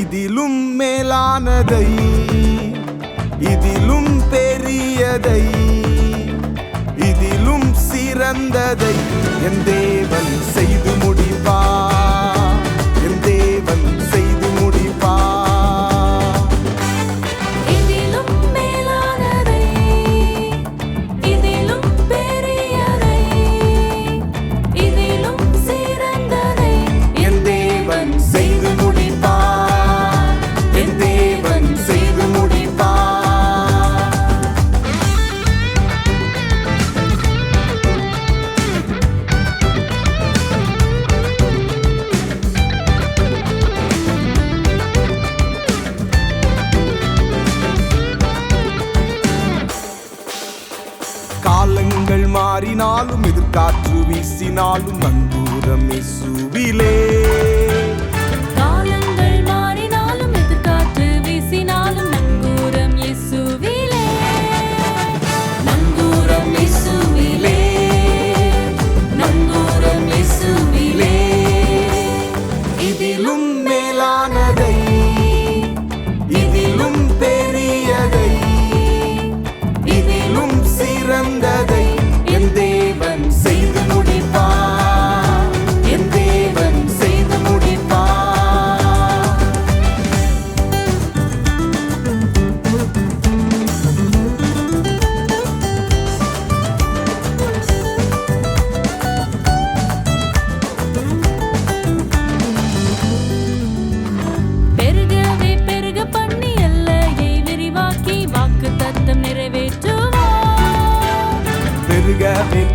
இதிலும் மேலானதை இதிலும் பெரியதை இதிலும் சிறந்ததை என் மாறினாலும் எதிர்காற்று வீசினாலும் நந்தூரம் இசுவிலே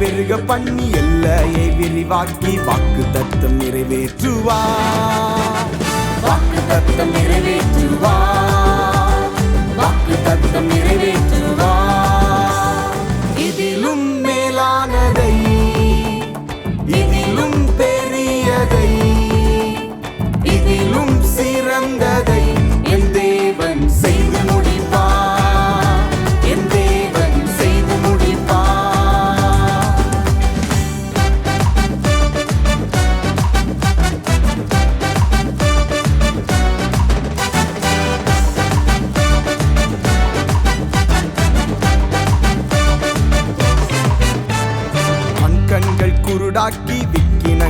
பெருக பண்ணி எல்லையை விரிவாக்கி வாக்கு தத்தம் நிறைவேற்றுவா வாக்கு தத்தம்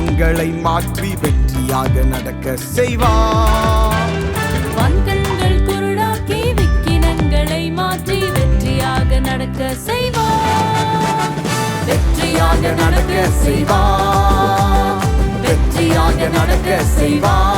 விக்கினங்களை மாற்றி வெற்றியாக நடக்க செய்வார் வன்கண்கள் குருடாக்கி விக்கினங்களை மாற்றி வெற்றியாக நடக்க செய்வார் வெற்றியாக நடக்க செய்வார் வெற்றியாக நடக்க செய்வார்